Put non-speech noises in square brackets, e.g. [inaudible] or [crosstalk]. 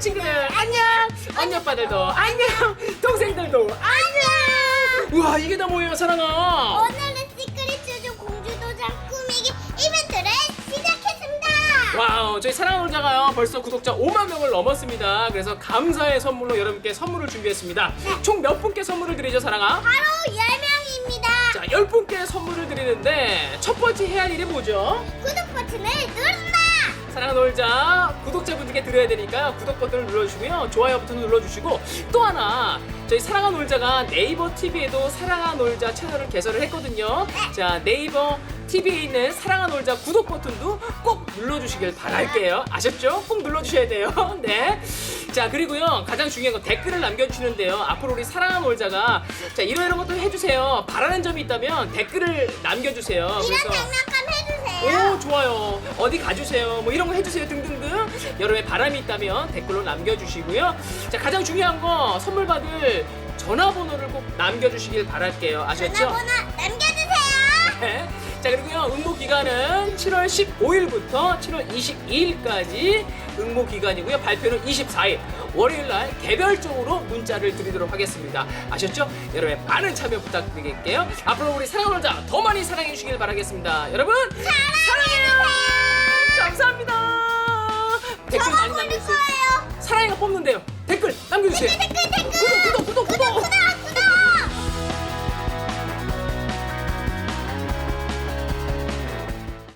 친구들 안녕 언니 오빠들도 안녕 동생들도 안녕 우와 이게 다 뭐예요 사랑아 오늘은 시크릿 주주 공주도장 꾸미기 이벤트를 시작했습니다. 와우 저희 사랑하는 놀자가요 벌써 구독자 5만 명을 넘었습니다 그래서 감사의 선물로 여러분께 선물을 준비했습니다 총 몇 분께 선물을 드리죠 사랑아? 바로 10명입니다. 자 10분께 선물을 드리는데 첫 번째 해야 할 일이 뭐죠? 구독 버튼을 누른다. 사랑하는 놀자 구독자분들께 드려야 되니까 구독 버튼을 눌러주시고요. 좋아요 버튼을 눌러주시고 또 하나 저희 사랑하는 놀자가 네이버 TV에도 사랑하는 놀자 채널을 개설을 했거든요. 자 네이버 TV에 있는 사랑하는 놀자 구독 버튼도 꼭 눌러주시길 바랄게요. 아셨죠? 꼭 눌러주셔야 돼요. [laughs] 네 자 그리고요 가장 중요한 건 댓글을 남겨주시는데요. 앞으로 우리 사랑하는 놀자가 자 이런 이런 것도 해주세요. 바라는 점이 있다면 댓글을 남겨주세요. 이런 장난감. 오 좋아요 어디 가주세요 뭐 이런 거 해주세요 등등등 여러분의 바람이 있다면 댓글로 남겨주시고요 자 가장 중요한 거 선물 받을 전화번호를 꼭 남겨주시길 바랄게요 아셨죠? 전화번호. 네. 자 그리고요 응모 기간은 7월 15일부터 7월 22일까지 응모 기간이고요. 발표는 24일 월요일 날 개별적으로 문자를 드리도록 하겠습니다. 아셨죠? 여러분의 많은 참여 부탁드릴게요. 앞으로 우리 사랑하는 자 더 많이 사랑해 주시길 바라겠습니다. 여러분 사랑해요. 감사합니다. 댓글 많이 남겨주세요. 사랑이가 뽑는데요. 댓글 남겨주세요. 댓글